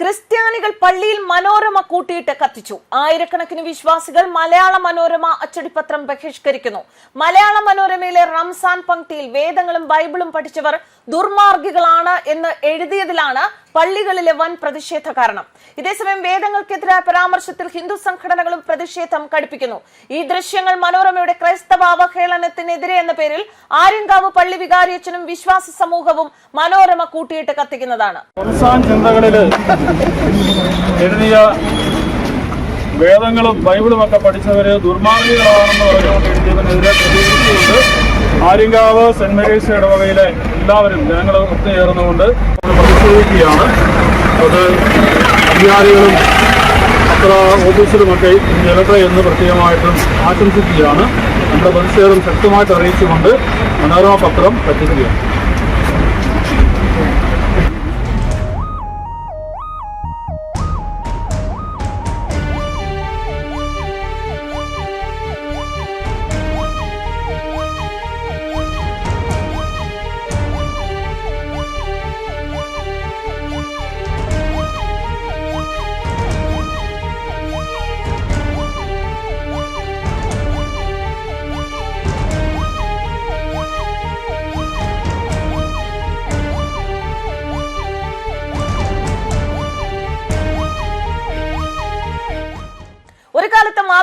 ക്രിസ്ത്യാനികൾ പള്ളിയിൽ മനോരമ കൂട്ടിയിട്ട് കത്തിച്ചു. ആയിരക്കണക്കിന് വിശ്വാസികൾ മലയാള മനോരമ അച്ചടിപത്രം ബഹിഷ്കരിക്കുന്നു. മലയാള മനോരമയിലെ റംസാൻ പങ്ക്തിയിൽ വേദങ്ങളും ബൈബിളും പഠിച്ചവർ ദുർമാർഗികളാണ് എന്ന് എഴുതിയതിലാണ് പള്ളികളിലെ വൻ പ്രതിഷേധ കാരണം ഇതേസമയം വേദങ്ങൾക്കെതിരായ പരാമർശത്തിൽ ഹിന്ദു സംഘടനകളും പ്രതിഷേധം കടുപ്പിക്കുന്നു. ഈ ദൃശ്യങ്ങൾ മനോരമയുടെ ക്രൈസ്തവ അവഹേളനത്തിനെതിരെ എന്ന പേരിൽ ആര്യങ്കാവ് പള്ളി വികാരിയച്ചനും വിശ്വാസ സമൂഹവും മനോരമ കൂട്ടിയിട്ട് കത്തിക്കുന്നതാണ്. എഴുതിയ വേദങ്ങളും ബൈബിളും ഒക്കെ പഠിച്ചവര് ദുർമാർഗികളാണെന്ന് പറഞ്ഞുകൊണ്ട് പ്രതികരിച്ചുകൊണ്ട് ആര്യങ്കാവ് സെന്റ് മേരീസ് ഇടവകയിലെ എല്ലാവരും ജനങ്ങൾ ഒത്തുചേർന്നുകൊണ്ട് പ്രതിഷേധിക്കുകയാണ്. അത് അധികാരികളും അത്ര ഓഫീസിലുമൊക്കെ ചെല്ലട്ടെ എന്ന് പ്രത്യേകമായിട്ടും ആശംസിക്കുകയാണ്. നമ്മുടെ പ്രതിഷേധം ശക്തമായിട്ട് അറിയിച്ചുകൊണ്ട് മനോരമ പത്രം കത്തിക്കുകയാണ്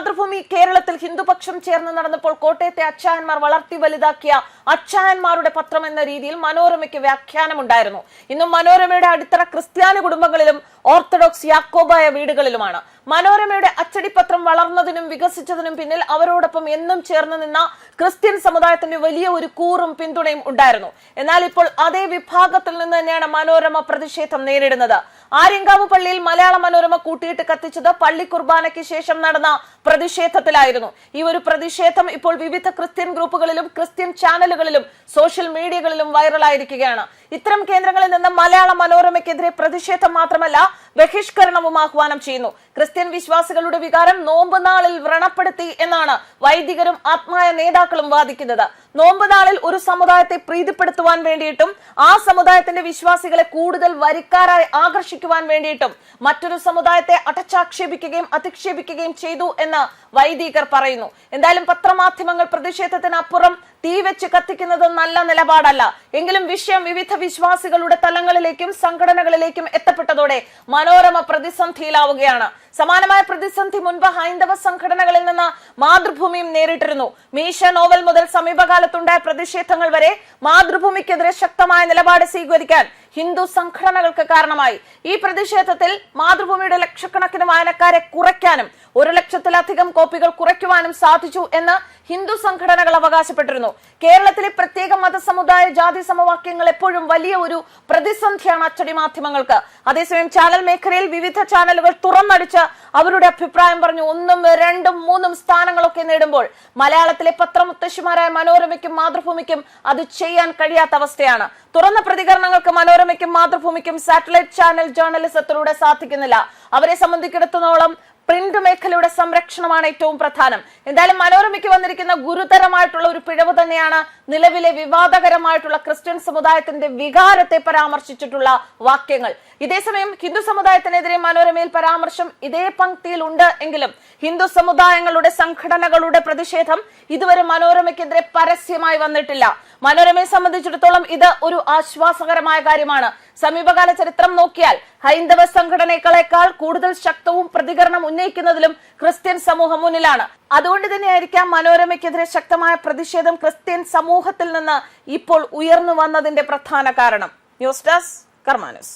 മാതൃഭൂമി കേരളത്തിൽ ഹിന്ദുപക്ഷം ചേർന്ന് നടന്നപ്പോൾ കോട്ടയത്തെ അച്ചായന്മാർ വളർത്തി വലുതാക്കിയ അച്ചായന്മാരുടെ പത്രം എന്ന രീതിയിൽ മനോരമയ്ക്ക് വ്യാഖ്യാനമുണ്ടായിരുന്നു. ഇന്നും മനോരമയുടെ അടിത്തറ ക്രിസ്ത്യാനി കുടുംബങ്ങളിലും ഓർത്തഡോക്സ് യാക്കോബായ വീടുകളിലുമാണ്. മനോരമയുടെ അച്ചടിപത്രം വളർന്നതിനും വികസിച്ചതിനും പിന്നിൽ അവരോടൊപ്പം എന്നും ചേർന്ന് നിന്ന ക്രിസ്ത്യൻ സമുദായത്തിന്റെ വലിയ ഒരു കൂറും പിന്തുണയും ഉണ്ടായിരുന്നു. എന്നാൽ ഇപ്പോൾ അതേ വിഭാഗത്തിൽ നിന്ന് തന്നെയാണ് മനോരമ പ്രതിഷേധം നേരിടുന്നത്. ആര്യങ്കാവ് പള്ളിയിൽ മലയാള മനോരമ കൂട്ടിയിട്ട് കത്തിച്ചത് പള്ളി കുർബാനയ്ക്ക് ശേഷം നടന്ന പ്രതിഷേധത്തിലായിരുന്നു. ഈ ഒരു പ്രതിഷേധം ഇപ്പോൾ വിവിധ ക്രിസ്ത്യൻ ഗ്രൂപ്പുകളിലും ക്രിസ്ത്യൻ ചാനലുകളിലും സോഷ്യൽ മീഡിയകളിലും വൈറലായിരിക്കുകയാണ്. ഇത്തരം കേന്ദ്രങ്ങളിൽ നിന്ന് മലയാള മനോരമയ്ക്കെതിരെ പ്രതിഷേധം മാത്രമല്ല ബഹിഷ്കരണവും ആഹ്വാനം ചെയ്യുന്നു. ക്രിസ്ത്യൻ വിശ്വാസികളുടെ വികാരം നോമ്പ് നാളിൽ വ്രണപ്പെടുത്തി എന്നാണ് വൈദികരും ആത്മായ നേതാക്കളും വാദിക്കുന്നത്. നോമ്പ് നാളിൽ ഒരു സമുദായത്തെ പ്രീതിപ്പെടുത്തുവാൻ വേണ്ടിയിട്ടും ആ സമുദായത്തിന്റെ വിശ്വാസികളെ കൂടുതൽ വരിക്കാരായി ആകർഷിക്കുവാൻ വേണ്ടിയിട്ടും മറ്റൊരു സമുദായത്തെ അടച്ചാക്ഷേപിക്കുകയും അധിക്ഷേപിക്കുകയും ചെയ്തു എന്ന് വൈദികർ പറയുന്നു. എന്തായാലും പത്രമാധ്യമങ്ങൾ പ്രതിഷേധത്തിനപ്പുറം തീ വെച്ച് കത്തിക്കുന്നത് നല്ല നിലപാടല്ല. എങ്കിലും വിഷയം വിവിധ വിശ്വാസികളുടെ തലങ്ങളിലേക്കും സംഘടനകളിലേക്കും എത്തപ്പെട്ടതോടെ മനോരമ പ്രതിസന്ധിയിലാവുകയാണ്. സമാനമായ പ്രതിസന്ധി മുൻപ് ഹൈന്ദവ സംഘടനകളിൽ നിന്ന് മാതൃഭൂമിയും നേരിട്ടിരുന്നു. മീശ നോവൽ മുതൽ സമീപകാലത്തുണ്ടായ പ്രതിഷേധങ്ങൾ വരെ മാതൃഭൂമിക്കെതിരെ ശക്തമായ നിലപാട് സ്വീകരിക്കാൻ ഹിന്ദു സംഘടനകൾക്ക് കാരണമായി. ഈ പ്രതിഷേധത്തിൽ മാതൃഭൂമിയുടെ ലക്ഷക്കണക്കിന് വായനക്കാരെ കുറയ്ക്കാനും ഒരു ലക്ഷത്തിലധികം കോപ്പികൾ കുറയ്ക്കുവാനും സാധിച്ചു എന്ന് ഹിന്ദു സംഘടനകൾ അവകാശപ്പെട്ടിരുന്നു. കേരളത്തിലെ പ്രത്യേക മതസമുദായ ജാതി സമവാക്യങ്ങൾ എപ്പോഴും വലിയ ഒരു പ്രതിസന്ധിയാണ് അച്ചടി മാധ്യമങ്ങൾക്ക്. അതേസമയം ചാനൽ മേഖലയിൽ വിവിധ ചാനലുകൾ തുറന്നടിച്ച് അവരുടെ അഭിപ്രായം പറഞ്ഞു. ഒന്നും രണ്ടും മൂന്നും സ്ഥാനങ്ങളൊക്കെ നേടുമ്പോൾ മലയാളത്തിലെ പത്രമുത്തശ്ശിമാരായ മനോരമയ്ക്കും മാതൃഭൂമിക്കും അത് ചെയ്യാൻ കഴിയാത്ത അവസ്ഥയാണ്. തുറന്ന പ്രതികരണങ്ങൾക്ക് മനോരമയ്ക്കും മാതൃഭൂമിക്കും സാറ്റലൈറ്റ് ചാനൽ ജേർണലിസത്തിലൂടെ സാധിക്കുന്നില്ല. അവരെ സംബന്ധിച്ചിടത്തോളം പ്രിന്റ് മേഖലയുടെ സംരക്ഷണമാണ് ഏറ്റവും പ്രധാനം. എന്തായാലും മനോരമയ്ക്ക് വന്നിരിക്കുന്ന ഗുരുതരമായിട്ടുള്ള ഒരു പിഴവ് തന്നെയാണ് നിലവിലെ വിവാദകരമായിട്ടുള്ള ക്രിസ്ത്യൻ സമുദായത്തിന്റെ വികാരത്തെ പരാമർശിച്ചിട്ടുള്ള വാക്യങ്ങൾ. ഇതേസമയം ഹിന്ദു സമുദായത്തിനെതിരെ മനോരമയിൽ പരാമർശം ഇതേ പങ്ക്തിയിൽ ഉണ്ട് എങ്കിലും ഹിന്ദു സമുദായങ്ങളുടെ സംഘടനകളുടെ പ്രതിഷേധം ഇതുവരെ മനോരമയ്ക്കെതിരെ പരസ്യമായി വന്നിട്ടില്ല. മനോരമയെ സംബന്ധിച്ചിടത്തോളം ഇത് ഒരു ആശ്വാസകരമായ കാര്യമാണ്. സമീപകാല ചരിത്രം നോക്കിയാൽ ഹൈന്ദവ സംഘടനകളെക്കാൾ കൂടുതൽ ശക്തവും പ്രതികരണം ഉന്നയിക്കുന്നതിലും ക്രിസ്ത്യൻ സമൂഹം മുന്നിലാണ്. അതുകൊണ്ട് തന്നെയായിരിക്കാം മനോരമയ്ക്കെതിരെ ശക്തമായ പ്രതിഷേധം ക്രിസ്ത്യൻ സമൂഹത്തിൽ നിന്ന് ഇപ്പോൾ ഉയർന്നു വന്നതിന്റെ പ്രധാന കാരണം. News desk കർമാനസ്.